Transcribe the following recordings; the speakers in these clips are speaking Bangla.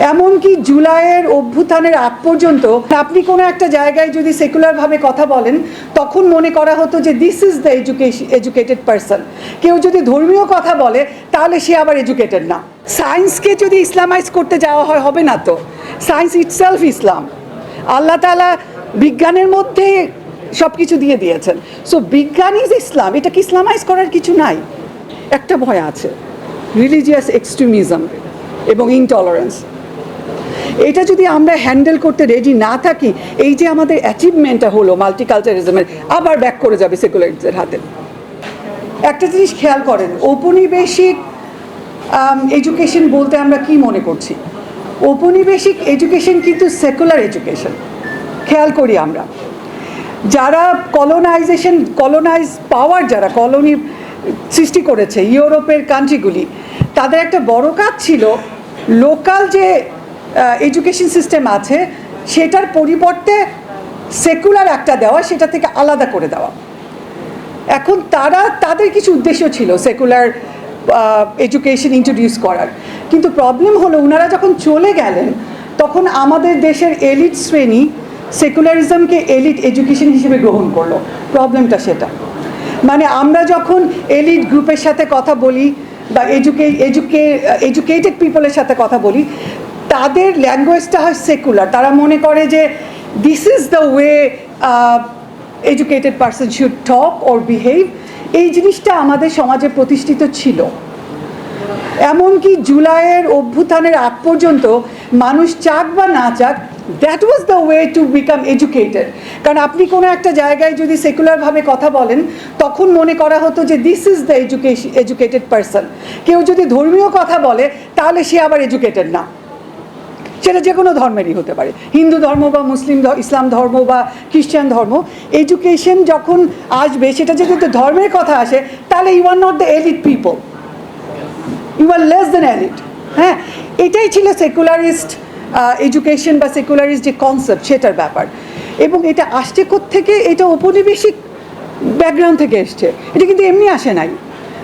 এমনকি জুলাইয়ের অভ্যুত্থানের আগ পর্যন্ত আপনি কোনো একটা জায়গায় যদি সেকুলারভাবে কথা বলেন, তখন মনে করা হতো যে this is the education educated person কেউ যদি ধর্মীয় কথা বলে, তাহলে সে আবার এডুকেটেড না। সায়েন্সকে যদি ইসলামাইজ করতে যাওয়া হয়, হবে না তো। সায়েন্স ইটসেলফ ইসলাম আল্লাহ তালা বিজ্ঞানের মধ্যে সব কিছু দিয়ে দিয়েছেন। সো বিজ্ঞান ইজ ইসলাম এটাকে ইসলামাইজ করার কিছু নাই? একটা ভয় আছে। রিলিজিয়াস এক্সট্রিমিজম এবং ইনটলারেন্স এটা যদি আমরা হ্যান্ডেল করতে রেডি না থাকি, এই যে আমাদের অ্যাচিভমেন্টটা হলো মাল্টিকালচারিজমের আবার ব্যাক করে যাবে সেকুলারিজের হাতে। একটা জিনিস খেয়াল করেন, ঔপনিবেশিক এডুকেশন বলতে আমরা কি মনে করছি? ঔপনিবেশিক এডুকেশন কিন্তু সেকুলার এডুকেশন খেয়াল করি আমরা। যারা কলোনাইজেশন কলোনাইজ পাওয়ার যারা কলোনি সৃষ্টি করেছে, ইউরোপের কান্ট্রিগুলি তাদের একটা বড় কাজ ছিল লোকাল যে এডুকেশন সিস্টেম আছে, সেটার পরিবর্তে সেকুলার একটা দেওয়া, সেটা থেকে আলাদা করে দেওয়া। এখন তারা, তাদের কিছু উদ্দেশ্য ছিল সেকুলার এডুকেশন ইন্ট্রোডিউস করার। কিন্তু প্রবলেম হলো ওনারা যখন চলে গেলেন, তখন আমাদের দেশের এলিট শ্রেণি সেকুলারিজমকে এলিট এডুকেশন হিসেবে গ্রহণ করল। প্রবলেমটা সেটা। মানে আমরা যখন এলিট গ্রুপের সাথে কথা বলি বা এডুকে এডুকে এডুকেটেড পিপলের সাথে কথা বলি তাদের ল্যাঙ্গুয়েজটা হয় সেকুলার তারা মনে করে যে this is the way educated person should talk or behave এই জিনিসটা আমাদের সমাজে প্রতিষ্ঠিত ছিল। এমনকি জুলাইয়ের অভ্যুত্থানের আগ পর্যন্ত মানুষ চাক বা না চাক that was the way to become educated কারণ আপনি কোনো একটা জায়গায় যদি সেকুলারভাবে কথা বলেন, তখন মনে করা হতো যে this is the education educated person কেউ যদি ধর্মীয় কথা বলে, তাহলে সে আবার এডুকেটেড না। সেটা যে কোনো ধর্মেরই হতে পারে। হিন্দু ধর্ম বা মুসলিম ইসলাম ধর্ম বা খ্রিস্টান ধর্ম এডুকেশন যখন আসবে, সেটা যদি ধর্মের কথা আসে, তাহলে you are not the elite people you are less than elite হ্যাঁ? এটাই ছিল সেকুলারিস্ট এডুকেশন বা সেকুলারিস্ট যে কনসেপ্ট সেটার ব্যাপার। এবং এটা আসছে থেকে এটা ঔপনিবেশিক ব্যাকগ্রাউন্ড থেকে এসছে। এটা কিন্তু এমনি আসে নাই।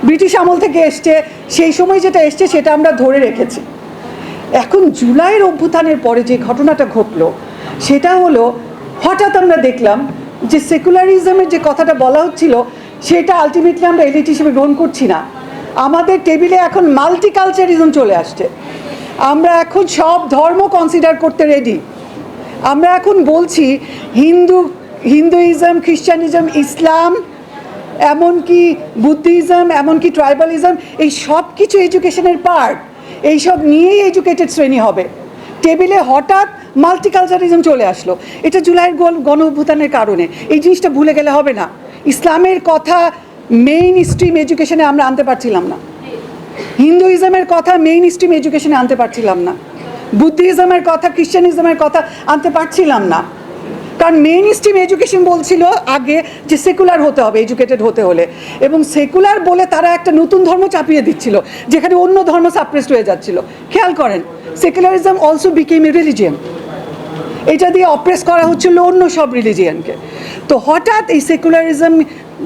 ব্রিটিশ আমল থেকে এসছে। সেই সময় যেটা এসছে, সেটা আমরা ধরে রেখেছি। এখন জুলাইয়ের অভ্যুত্থানের পরে যে ঘটনাটা ঘটলো, সেটা হলো হঠাৎ আমরা দেখলাম যে সেকুলারিজমের যে কথাটা বলা হচ্ছিল, সেটা আলটিমেটলি আমরা এলিট হিসেবে গ্রহণ করছি না। আমাদের টেবিলে এখন মাল্টিকালচারিজম চলে আসছে। আমরা এখন সব ধর্ম কনসিডার করতে রেডি আমরা এখন বলছি হিন্দু, হিন্দুইজম, খ্রিস্টানিজম, ইসলাম, এমনকি বুদ্ধিজম, এমনকি ট্রাইবালিজম, এই সব কিছু এডুকেশনের পার্ট এইসব নিয়েই এডুকেটেড শ্রেণি হবে। টেবিলে হঠাৎ মাল্টিকালচারিজম চলে আসলো। এটা জুলাইয়ের গোল গণ অভ্যুত্থানের কারণে। এই জিনিসটা ভুলে গেলে হবে না। ইসলামের কথা মেইন স্ট্রিম এডুকেশনে আমরা আনতে পারছিলাম না। হিন্দুইজমের কথা মেইন স্ট্রিম এডুকেশনে আনতে পারছিলাম না। বুদ্ধিজমের কথা খ্রিশ্চানিজমের কথা আনতে পারছিলাম না। কারণ মেইন স্ট্রিম এডুকেশন বলছিল আগে যে সেকুলার হতে হবে এডুকেটেড হতে হলে। এবং সেকুলার বলে তারা একটা নতুন ধর্ম চাপিয়ে দিচ্ছিল, যেখানে অন্য ধর্ম সাপ্রেসড হয়ে যাচ্ছিল। খেয়াল করেন secularism also became a religion এটা দিয়ে অপ্রেস করা হচ্ছিল অন্য সব রিলিজিয়ানকে তো হঠাৎ এই সেকুলারিজম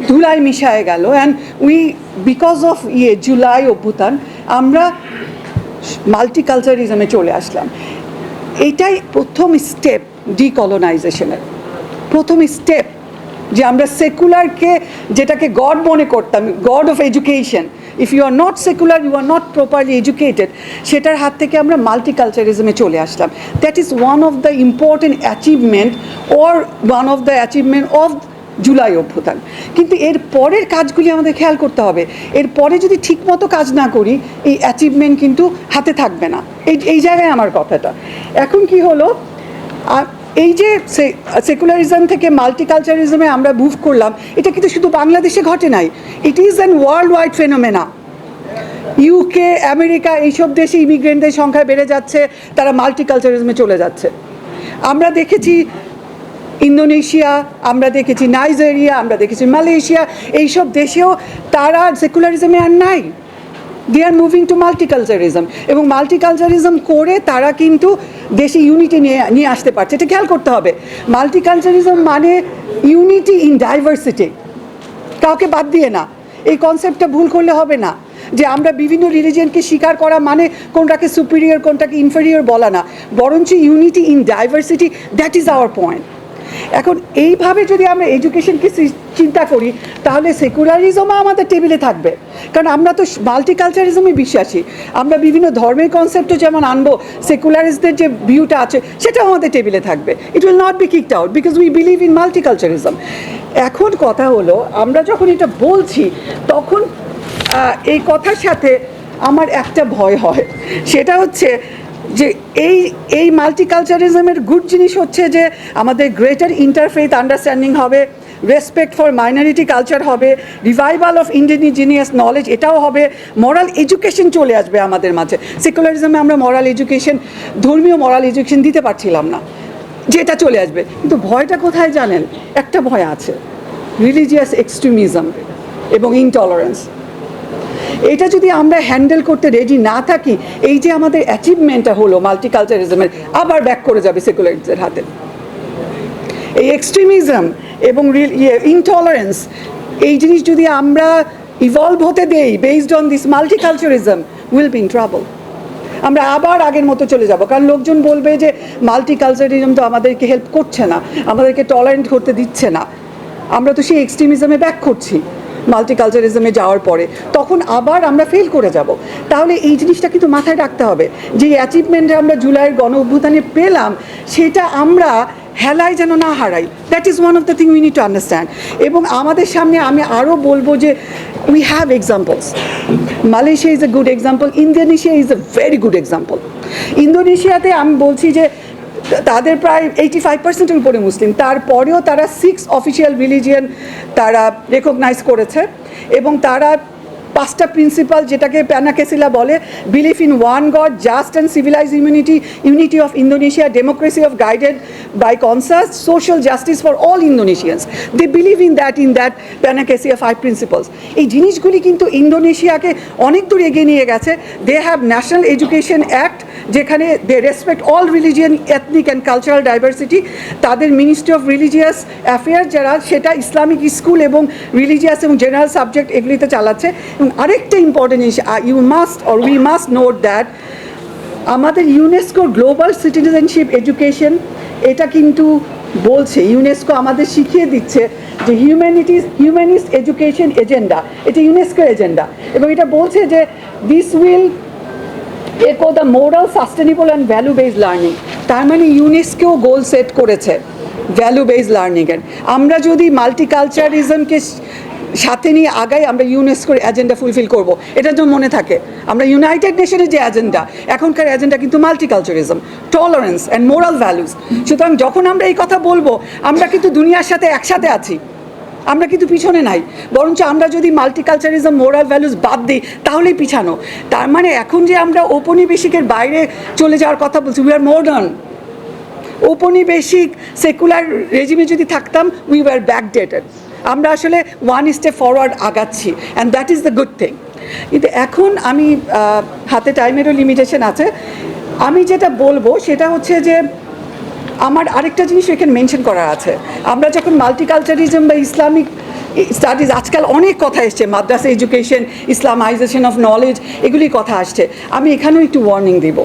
ধুলায় মিশায় গেল অ্যান্ড উই বিকজ অফ ইয়ে জুলাই অভ্যুত্থান, আমরা মাল্টিকালচারিজমে চলে আসলাম। এটাই প্রথম স্টেপ ডিকলোনাইজেশনের প্রথম স্টেপ যে আমরা সেকুলারকে যেটাকে গড মনে করতাম God of education if you are not secular you are not properly educated সেটার হাত থেকে আমরা মাল্টিকালচারিজমে চলে আসলাম। That is one of the important achievement or one of the achievement of July অভ্যুত্থান। কিন্তু এর পরের কাজগুলি আমাদের খেয়াল করতে হবে। এর পরে যদি ঠিকমতো কাজ না করি, এই অ্যাচিভমেন্ট কিন্তু হাতে থাকবে না। এই এই জায়গায় আমার কথাটা। এখন কি হলো? এই যে সেকুলারিজম থেকে মাল্টিকালচারিজমে আমরা মুভ করলাম, এটা কিন্তু শুধু বাংলাদেশে ঘটে নাই। It is an world wide phenomena UK America এইসব দেশে ইমিগ্রেন্টদের সংখ্যা বেড়ে যাচ্ছে, তারা মাল্টিকালচারিজমে চলে যাচ্ছে। আমরা দেখেছি ইন্দোনেশিয়া, আমরা দেখেছি নাইজেরিয়া, আমরা দেখেছি মালয়েশিয়া, এইসব দেশেও তারা সেকুলারিজমে আর নাই। দে আর মুভিং টু মাল্টিকালচারিজম এবং মাল্টিকালচারিজম করে তারা কিন্তু দেশে ইউনিটি নিয়ে নিয়ে আসতে পারছে। এটা খেয়াল করতে হবে। মাল্টিকালচারিজম মানে ইউনিটি ইন ডাইভার্সিটি কাউকে বাদ দিয়ে না। এই কনসেপ্টটা ভুল করলে হবে না। যে আমরা বিভিন্ন রিলিজিয়নকে স্বীকার করা মানে কোনটাকে সুপিরিয়র কোনটাকে ইনফেরিয়র বলা না। বরঞ্চ unity in diversity that is our point এখন এইভাবে যদি আমরা এডুকেশনকে চিন্তা করি, তাহলে সেকুলারিজমও আমাদের টেবিলে থাকবে। কারণ আমরা তো মাল্টিকালচারিজমে বিশ্বাসী। আমরা বিভিন্ন ধর্মের কনসেপ্টও যেমন আনব সেকুলারিস্টদের যে ভিউটা আছে, সেটাও আমাদের টেবিলে থাকবে। It will not be kicked out because we believe in multiculturalism এখন কথা হলো, আমরা যখন এটা বলছি, তখন এই কথার সাথে আমার একটা ভয় হয়। সেটা হচ্ছে যে এই এই মাল্টিকালচারিজমের গুড জিনিস হচ্ছে যে আমাদের গ্রেটার ইন্টারফেথ আন্ডারস্ট্যান্ডিং হবে রেসপেক্ট ফর মাইনরিটি কালচার হবে রিভাইভাল অফ ইন্ডিজিনিয়াস নলেজ এটাও হবে মরাল এডুকেশন চলে আসবে আমাদের মাঝে। সেকুলারিজমে আমরা মরাল এডুকেশন ধর্মীয় মরাল এডুকেশন দিতে পারছিলাম না যেটা চলে আসবে। কিন্তু ভয়টা কোথায় জানেন? একটা ভয় আছে রিলিজিয়াস এক্সট্রিমিজম এবং ইনটলারেন্স এটা যদি আমরা হ্যান্ডেল করতে রেডি না থাকি, এই যে আমাদের অ্যাচিভমেন্টটা হলো মাল্টিকালচারিজমের আবার ব্যাক করে যাবে সেকুলারিজমের হাতে। এই এক্সট্রিমিজম এবং ইনটলারেন্স এই জিনিস যদি আমরা ইভলভ হতে দেই based on this multiculturalism will be in trouble আমরা আবার আগের মতো চলে যাব। কারণ লোকজন বলবে যে মাল্টিকালচারিজম তো আমাদেরকে হেল্প করছে না, আমাদেরকে টলারেন্ট করতে দিচ্ছে না। আমরা তো সেই এক্সট্রিমিজমে ব্যাক করছি। মাল্টিকালচারিজমে যাওয়ার পরে, তখন আবার আমরা ফেল করে যাব। তাহলে এই জিনিসটা কিন্তু মাথায় রাখতে হবে যে অ্যাচিভমেন্টে আমরা জুলাইয়ের গণ অভ্যুত্থানে পেলাম, সেটা আমরা হেলায় যেন না হারাই। That is one of the thing we need to understand এবং আমাদের সামনে আমি আরও বলব যে we have examples Malaysia is a good example Indonesia is a very good example ইন্দোনেশিয়াতে আমি বলছি যে তাদের প্রায় এইটি ফাইভ পার্সেন্টের উপরে মুসলিম। তারপরেও তারা সিক্স অফিসিয়াল রিলিজিয়ান তারা রেকগনাইজ করেছে এবং তারা পাঁচটা প্রিন্সিপাল যেটাকে প্যানাকেসিলা বলে believe in one God just and civilise unity unity of Indonesia democracy of guided by conscious social justice for all Indonesians they believe in that in that Pancasila five principles এই জিনিসগুলি কিন্তু ইন্দোনেশিয়াকে অনেক দূর এগিয়ে নিয়ে গেছে। They have national education act যেখানে they respect all religion ethnic and cultural diversity তাদের মিনিস্ট্রি অফ রিলিজিয়াস অ্যাফেয়ার যারা, সেটা ইসলামিক স্কুল এবং রিলিজিয়াস এবং জেনারেল সাবজেক্ট এগুলিতে চালাচ্ছে। এবং আরেকটা ইম্পর্টেন্ট জিনিস you must or we must note that আমাদের ইউনেস্কো গ্লোবাল সিটিজেনশিপ এডুকেশন এটা কিন্তু বলছে ইউনেস্কো আমাদের শিখিয়ে দিচ্ছে যে হিউম্যানিটিস হিউম্যানিস্ট এডুকেশন এজেন্ডা এটা ইউনেস্কোর এজেন্ডা এবং এটা বলছে যে this will echo the moral sustainable and value based learning তার মানে ইউনেস্কেও গোল সেট করেছে ভ্যালু বেসড লার্নিংয়ের আমরা যদি মাল্টিকালচারিজমকে সাথে নিয়ে আগাই, আমরা ইউনেস্কোর এজেন্ডা ফুলফিল করব। এটা যেন মনে থাকে, আমরা ইউনাইটেড নেশনের যে এজেন্ডা এখনকার এজেন্ডা কিন্তু multiculturalism tolerance and moral values সুতরাং যখন আমরা এই কথা বলব, আমরা কিন্তু দুনিয়ার সাথে একসাথে আছি। আমরা কিন্তু পিছনে নাই। বরঞ্চ আমরা যদি মাল্টিকালচারিজম মোরাল ভ্যালুস বাদ দিই, তাহলেই পিছানো। তার মানে এখন যে আমরা ঔপনিবেশিকের বাইরে চলে যাওয়ার কথা বলছি উই আর মডার্ন ঔপনিবেশিক সেকুলার রেজিমে যদি থাকতাম উই ওয়ার ব্যাকডেটেড আমরা আসলে one step forward আগাচ্ছি and that is the good thing কিন্তু এখন আমি হাতে টাইমেরও লিমিটেশন আছে। আমি যেটা বলব, সেটা হচ্ছে যে আমার আরেকটা জিনিস এখানে মেনশন করা আছে। আমরা যখন মাল্টিকালচারিজম বা ইসলামিক স্টাডিজ আজকাল অনেক কথা এসছে, madrasa education Islamisation of knowledge এগুলি কথা আসছে। আমি এখানেও একটু ওয়ার্নিং দেব।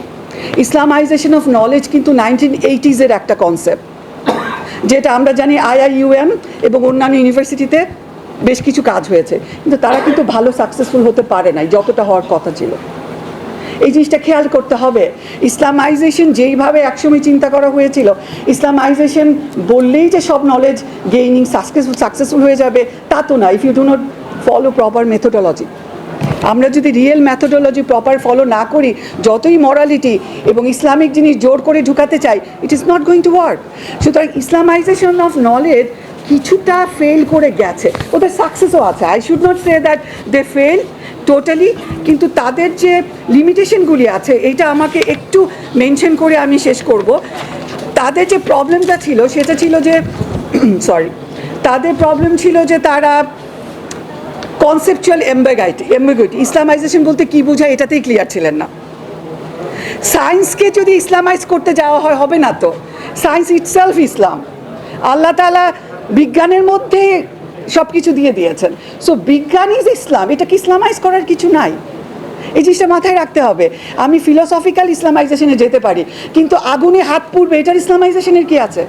ইসলামাইজেশন অফ নলেজ কিন্তু নাইনটিন এইটিজের একটা কনসেপ্ট যেটা আমরা জানি আইআইইউএম এবং অন্যান্য ইউনিভার্সিটিতে বেশ কিছু কাজ হয়েছে। কিন্তু তারা কিন্তু ভালো সাকসেসফুল হতে পারে নাই, যতটা হওয়ার কথা ছিল। এই জিনিসটা খেয়াল করতে হবে। ইসলামাইজেশন যেইভাবে একসময় চিন্তা করা হয়েছিল, ইসলামাইজেশন বললেই যে সব নলেজ গেইনিং সাকসেসফুল সাকসেসফুল হয়ে যাবে, তা তো না। If you do not follow proper methodology আমরা যদি রিয়েল ম্যাথোডোলজি প্রপার ফলো না করি, যতই মরালিটি এবং ইসলামিক জিনিস জোর করে ঢুকাতে চাই it is not going to work সুতরাং ইসলামাইজেশন অফ নলেজ কিছুটা ফেল করে গেছে। ওদের সাকসেসও আছে। I should not say that they fail totally কিন্তু তাদের যে লিমিটেশনগুলি আছে এটা আমাকে একটু মেনশন করে আমি শেষ করব। তাদের যে প্রবলেমটা ছিল, সেটা ছিল যে সরি তাদের প্রবলেম ছিল যে তারা কনসেপচুয়াল এম্বেগাইটি এম্বেগিটি ইসলামাইজেশন বলতে কী বোঝায় এটাতেই ক্লিয়ার ছিলেন না। সায়েন্সকে যদি ইসলামাইজ করতে যাওয়া হয়, হবে না তো? সায়েন্স ইটসেলফ ইসলাম আল্লাহ তালা বিজ্ঞানের মধ্যে সব কিছু দিয়ে দিয়েছেন। সো বিজ্ঞান ইজ ইসলাম এটাকে ইসলামাইজ করার কিছু নাই। এই জিনিসটা মাথায় রাখতে হবে। আমি ফিলোসফিক্যাল ইসলামাইজেশনে যেতে পারি, কিন্তু আগুনে হাত পুড়বে, এটার ইসলামাইজেশনের কি আছে?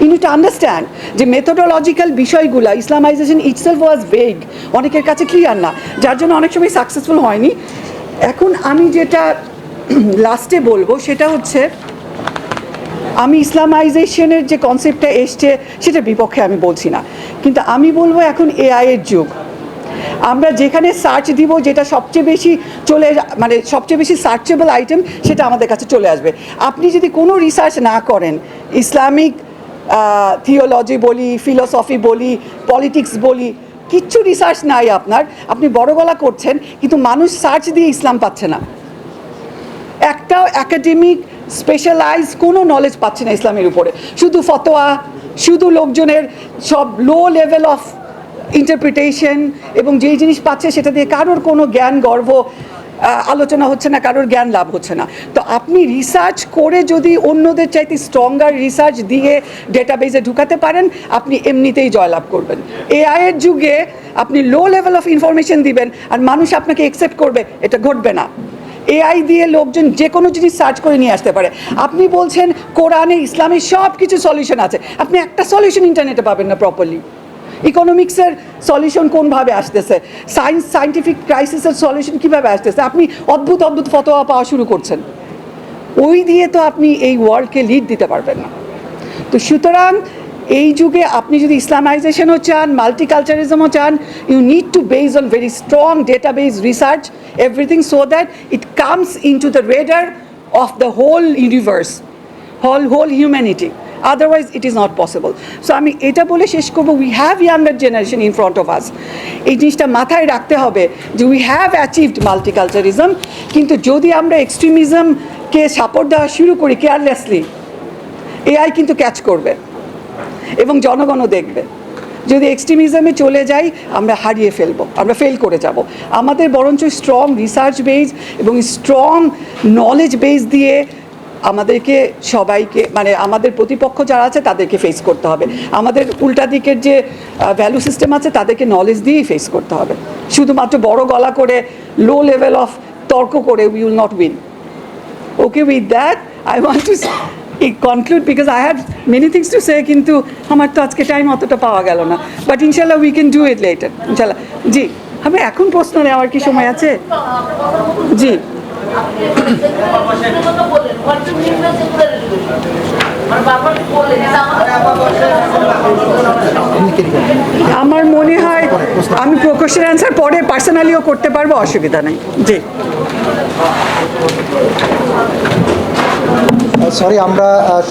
ইউনি টু আন্ডারস্ট্যান্ড যে মেথোডোলজিক্যাল বিষয়গুলো, ইসলামাইজেশন ইটসেলফ ওয়াজ ভেগ অনেকের কাছে ক্লিয়ার না, যার জন্য অনেক সময় সাকসেসফুল হয়নি। এখন আমি যেটা লাস্টে বলব, সেটা হচ্ছে আমি ইসলামাইজেশনের যে কনসেপ্টটা এসছে সেটার বিপক্ষে আমি বলছি না। কিন্তু আমি বলব এখন এআই এর যুগ। আমরা যেখানে সার্চ দিব, যেটা সবচেয়ে বেশি চলে মানে সবচেয়ে বেশি সার্চেবল আইটেম সেটা আমাদের কাছে চলে আসবে। আপনি যদি কোনো রিসার্চ না করেন, ইসলামিক থিওলজি বলি ফিলোসফি বলি পলিটিক্স বলি, কিচ্ছু রিসার্চ নাই আপনার। আপনি বড় গলা করছেন, কিন্তু মানুষ সার্চ দিয়ে ইসলাম পাচ্ছে না। একটাও একাডেমিক স্পেশালাইজ কোনো নলেজ পাচ্ছে না ইসলামের উপরে। শুধু ফতোয়া, শুধু লোকজনের সব লো লেভেল অফ ইন্টারপ্রিটেশন এবং যেই জিনিস পাচ্ছে সেটা দিয়ে কারোর কোনো জ্ঞান গর্ব আলোচনা হচ্ছে না, কারোর জ্ঞান লাভ হচ্ছে না। তো আপনি রিসার্চ করে যদি অন্যদের চাইতে স্ট্রঙ্গার রিসার্চ দিয়ে ডেটাবেজে ঢুকাতে পারেন, আপনি এমনিতেই জয়লাভ করবেন। এআইয়ের যুগে আপনি লো লেভেল অফ ইনফরমেশন দিবেন, আর মানুষ আপনাকে একসেপ্ট করবে, এটা ঘটবে না। এআই দিয়ে লোকজন যে কোনো জিনিস সার্চ করে নিয়ে আসতে পারে। আপনি বলছেন, কোরআনে ইসলামের সব কিছু সলিউশন আছে। আপনি একটা সলিউশন ইন্টারনেটে পাবেন না প্রপারলি ইকোনমিক্সের সলিউশন কোনভাবে আসতেছে? সায়েন্স সায়েন্টিফিক ক্রাইসিসের সলিউশন কীভাবে আসতেছে? আপনি অদ্ভুত অদ্ভুত ফতোয়া পাওয়া শুরু করছেন। ওই দিয়ে তো আপনি এই ওয়ার্ল্ডকে লিড দিতে পারবেন না। তো সুতরাং এই যুগে আপনি যদি ইসলামাইজেশনও চান মাল্টিকালচারিজমও চান you need to base on very strong database research everything so that it comes into the radar of the whole universe whole whole humanity otherwise it is not possible so আমি এটা বলে শেষ করব we have younger generation in front of us এই জিনিসটা মাথায় রাখতে হবে যে উই হ্যাভ অ্যাচিভড মাল্টিকালচারিজম কিন্তু যদি আমরা এক্সট্রিমিজমকে সাপোর্ট দেওয়া শুরু করি কেয়ারলেসলি এআই কিন্তু ক্যাচ করবে। এবং জনগণও দেখবে। যদি এক্সট্রিমিজমে চলে যাই, আমরা হারিয়ে ফেলব, আমরা ফেল করে যাব। আমাদের বরঞ্চ স্ট্রং রিসার্চ বেস এবং স্ট্রং নলেজ বেস দিয়ে আমাদেরকে সবাইকে মানে আমাদের প্রতিপক্ষ যারা আছে, তাদেরকে ফেস করতে হবে। আমাদের উল্টা দিকের যে ভ্যালু সিস্টেম আছে, তাদেরকে নলেজ দিয়েই ফেস করতে হবে। শুধুমাত্র বড় গলা করে লো লেভেল অফ তর্ক করে we will not win okay with that I want to conclude? Because i had many things to say, কিন্তু আমার তো আজকে টাইম অতটা পাওয়া গেল না। বাট ইনশাল্লাহ we can do it later ইনশাল্লাহ জি, আমি এখন প্রশ্ন নেওয়ার কি সময় আছে? জি। আমার মনে হয় আমি প্রকোশ্চেন অ্যান্সার পরে পার্সোনালিও করতে পারব, অসুবিধা নেই। জি। সরি আমরা আহ,